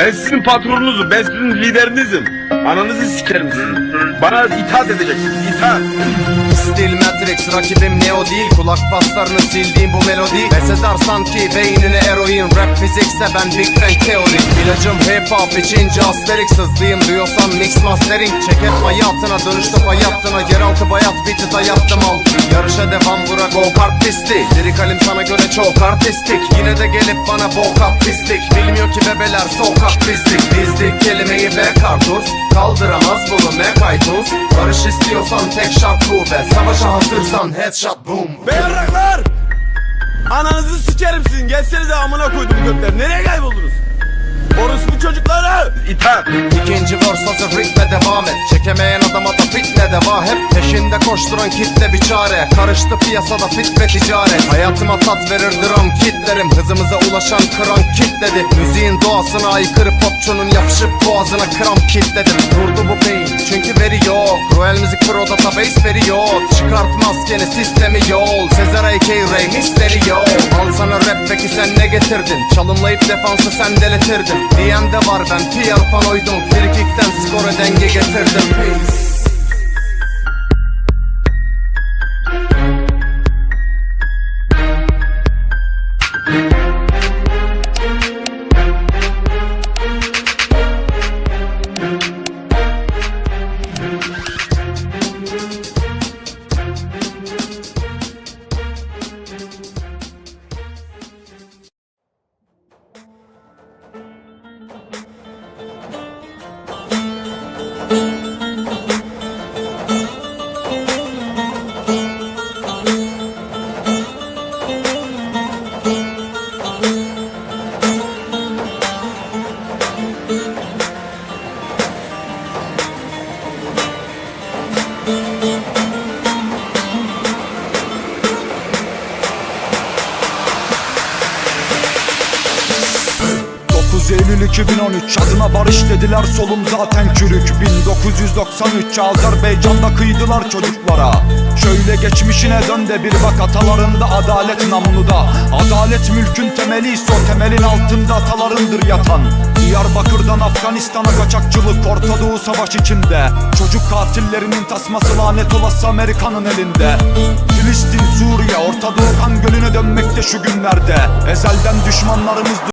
Ben sizin patronunuzum. Ben sizin liderinizim. Ananızı sikerim sizin. Bana itaat edeceksiniz. İtaat. Stil Matrix rakibim Neo değil. Kulak paslarını sildiğim bu melodi. Pes eder sanki beynine eroin. Rap fizikse ben Big Bang teori İlacım hip hop içince asterix Hızlıyım diyorsan mix mastering. Çek hep hayatına dönüş top hayattına Yeraltı bayat biti dayattım al. Yarışa devam bura go kart pisti. Lirik halim sana göre çok artistik. Yine de gelip bana bok pislik. Bilmiyor ki bebeler sokak pislik. Dizdik kelimeyi ve kartuz Kaldıramaz bunu mekaytuz Barış istiyorsan tek şart be Savaşa hazırsan headshot boom Beyarraklar! Ananızı sikerim sizin. Gelsenize amına koydum götler. Nereye kayboldunuz? İtaat. İkinci verse hazır ritme devam et. Çekemeyen adama da fitne deva hep Peşinde koşturan kitle bir çare. Karıştı piyasada fit ve ticaret. Hayatıma tat verir dram kitlerim. Hızımıza ulaşan kran kitledi. Müziğin doğasına aykırı popçunun Yapışıp boğazına kramp kitledim Durdu bu beyin çünkü veri yok. Royal Music Pro database veriyor Çıkart maskeni sistemi yol. Sezer A.K. Rey Mysterio Al sana rap peki sen ne getirdin? Çalımlayıp defansı sen deletirdin. Diyen de var ben PR panoydum Frikikten skora denge getirdim. Peace Eylül 2013 adına barış dediler solum zaten çürük. 1993 Azerbaycan'da kıydılar çocuklara. Şöyle geçmişine dön de bir bak atalarında adalet namluda Adalet mülkün temeli ise o temelin altında atalarındır yatan. Diyarbakır'dan Afganistan'a kaçakçılık Orta Doğu savaş içinde. Çocuk katillerinin tasması lanet olası Amerika'nın elinde. Filistin, Suriye, Orta Doğu kan gölüne dönmekte şu günlerde. Ezelden düşmanlarımız